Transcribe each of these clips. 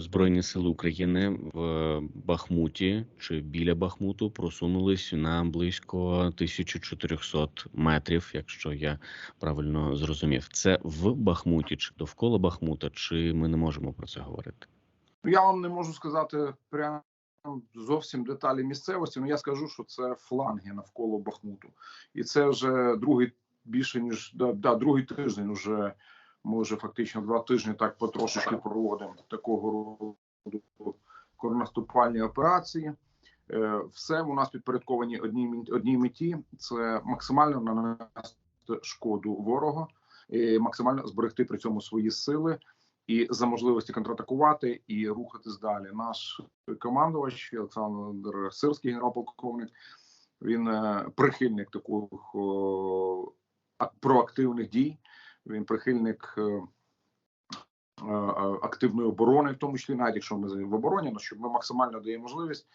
Збройні сили України в Бахмуті чи біля Бахмуту просунулись на близько 1400 метрів, якщо я правильно зрозумів. Це в Бахмуті чи довкола Бахмута, чи ми не можемо про це говорити? Я вам не можу сказати прямо зовсім деталі місцевості. але я скажу, що це фланги навколо Бахмуту, і це вже другий більше ніж да, да другий тиждень. Уже ми вже фактично два тижні так потрошечки проводимо такого роду наступальні операції. Е, все у нас підпорядковані одній одній меті: це максимально нанести шкоду ворога, і максимально зберегти при цьому свої сили і за можливості контратакувати і рухатись далі. Наш командувач Олександр Сирський, генерал-полковник, він е, прихильник таких проактивних дій. Він прихильник е, е, активної оборони, в тому числі, навіть якщо ми в обороні, ну щоб ми максимально даємо можливість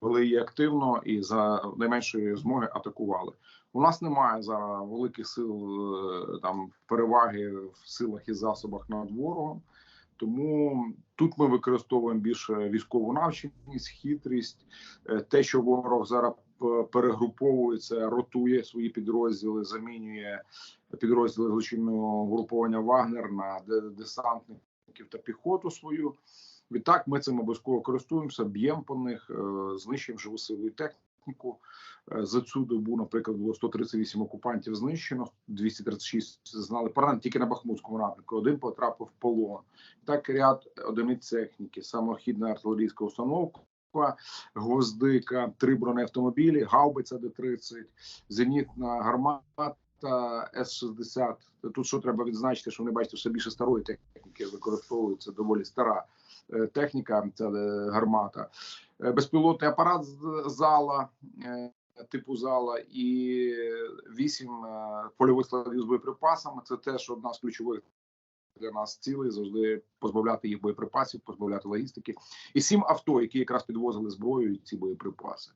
вели її активно і за найменшої змоги атакували. У нас немає зараз великих сил е, там переваги в силах і засобах над ворогом. Тому тут ми використовуємо більше військову навченість, хитрість, те, що ворог зараз перегруповується, ротує свої підрозділи, замінює підрозділи злочинного груповання Вагнер на десантників та піхоту свою. Відтак ми цим обов'язково користуємося, б'ємо по них, е, знищуємо живу силу і техніку. Е, за цю добу, наприклад, було 138 окупантів знищено, 236 знали поранень тільки на Бахмутському напрямку. Один потрапив в полон. Так ряд одиниць техніки, самохідна артилерійська установка. Гвоздика, три бронеавтомобілі, гаубиця Д-30, зенітна гармата С-60. Тут що треба відзначити, що вони бачите, все більше старої техніки використовується доволі стара Е, техніка, це е, гармата, е, безпілотний апарат зала. Типу зала і вісім польових складів з боєприпасами. Це теж одна з ключових для нас цілей завжди позбавляти їх боєприпасів, позбавляти логістики. І сім авто, які якраз підвозили зброю і ці боєприпаси.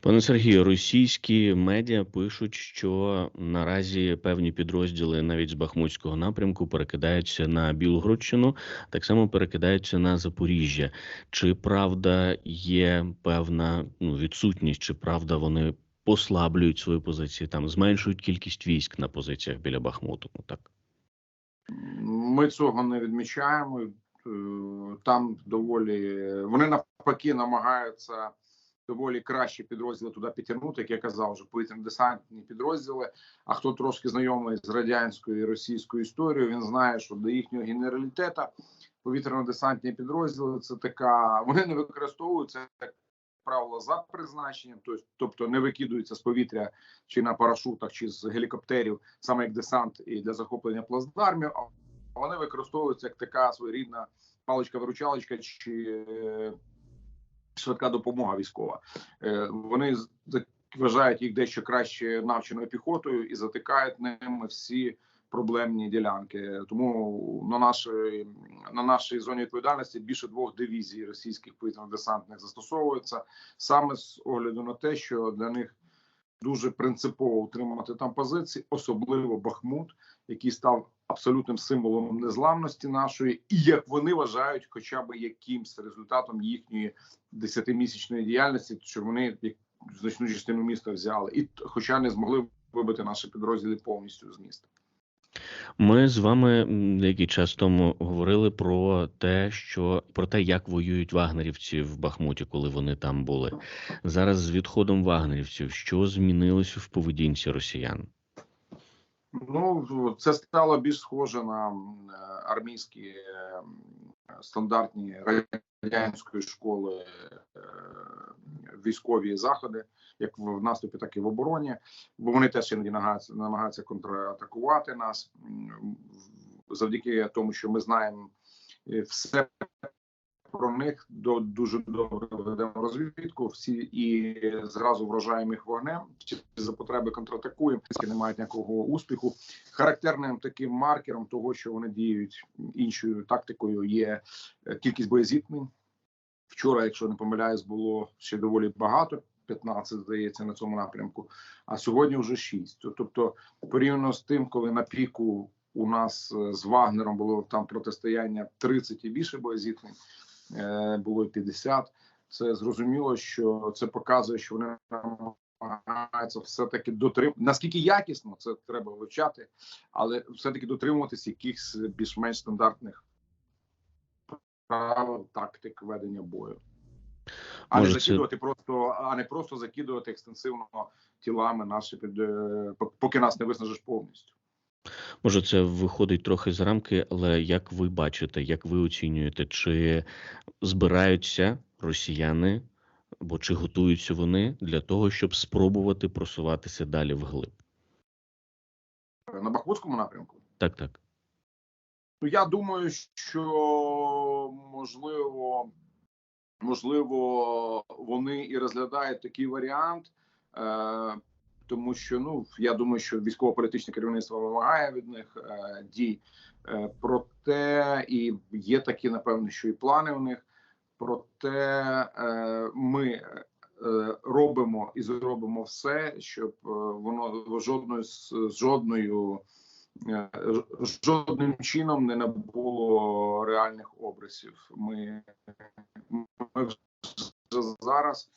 Пане Сергію, російські медіа пишуть, що наразі певні підрозділи навіть з Бахмутського напрямку перекидаються на Білгородщину, так само перекидаються на Запоріжжя. Чи правда є певна ну, відсутність, чи правда вони послаблюють свої позиції там, зменшують кількість військ на позиціях біля Бахмуту? Ну так ми цього не відмічаємо. Е, там доволі вони навпаки намагаються доволі кращі підрозділи туди підтягнути, як я казав, вже повітряно-десантні підрозділи. А хто трошки знайомий з радянською і російською історією, він знає, що до їхнього генералітета повітряно-десантні підрозділи це така. Вони не використовуються як правило за призначенням, тобто не викидуються з повітря чи на парашутах, чи з гелікоптерів, саме як десант і для захоплення плацдармів. А вони використовуються як така своєрідна паличка-виручалочка чи швидка допомога військова. Е, вони вважають їх дещо краще навченою піхотою і затикають ними всі проблемні ділянки. Тому на нашій на нашій зоні відповідальності більше двох дивізій російських повітряно-десантних застосовується саме з огляду на те, що для них дуже принципово утримати там позиції, особливо Бахмут, який став абсолютним символом незламності нашої, і як вони вважають, хоча б якимсь результатом їхньої десятимісячної діяльності, що вони значну частину міста взяли, і хоча не змогли вибити наші підрозділи повністю з міста. Ми з вами деякий час тому говорили про те, що про те, як воюють вагнерівці в Бахмуті, коли вони там були. Зараз з відходом вагнерівців, що змінилося в поведінці росіян? Ну це стало більш схоже на армійські е, стандартні радянської школи е, військові заходи, як в наступі, так і в обороні. Бо вони теж іноді намагаються намагаються контратакувати нас завдяки тому, що ми знаємо е, все про них до дуже добре ведемо розвідку. Всі і зразу вражаємо їх вогнем. Чи за потреби контратакуємо, не мають ніякого успіху. Характерним таким маркером того, що вони діють іншою тактикою, є е, кількість боєзіткнень. Вчора, якщо не помиляюсь, було ще доволі багато. 15, здається, на цьому напрямку, а сьогодні вже 6. Тобто, порівняно з тим, коли на піку У нас е, з Вагнером було там протистояння 30 і більше боєзіткнень, е, було й 50. Це зрозуміло, що це показує, що вони намагаються все-таки дотримати. Наскільки якісно це треба вивчати, але все-таки дотримуватись якихось більш-менш стандартних правил тактик ведення бою. А Може, не це- просто, а не просто закидувати екстенсивно тілами наші під е, поки нас не виснажиш повністю. Може, це виходить трохи за рамки, але як ви бачите, як ви оцінюєте, чи збираються росіяни або чи готуються вони для того, щоб спробувати просуватися далі вглиб? На Бахмутському напрямку. Так, так. Ну, я думаю, що можливо, можливо, вони і розглядають такий варіант, е, тому що ну я думаю, що військово-політичне керівництво вимагає від них е, дій. Е, проте і є такі, напевно, що і плани у них. Проте е, ми е, робимо і зробимо все, щоб е, воно жодною з жодною жодним чином не набуло реальних обрисів. Ми, ми вже зараз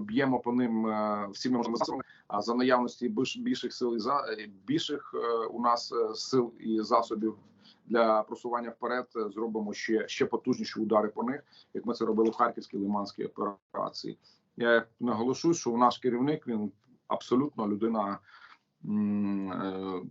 б'ємо по ним е, всіми можливими засобами, а за наявності більш, більших сил і за більших е, у нас е, сил і засобів для просування вперед е, зробимо ще ще потужніші удари по них, як ми це робили в Харківській лиманській операції. Я наголошую, що наш керівник він абсолютно людина е,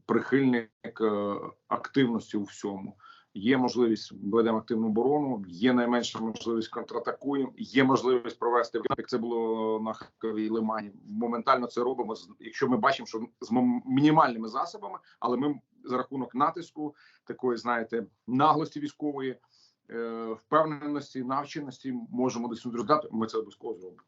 прихильник е, активності у всьому. Є можливість ведемо активну оборону, є найменша можливість контратакуємо, є можливість провести як це було на Харковій Лимані. Моментально це робимо, якщо ми бачимо, що з мінімальними засобами, але ми за рахунок натиску, такої, знаєте, наглості військової, е, впевненості, навченості можемо досягнути результату. Ми це обов'язково зробимо.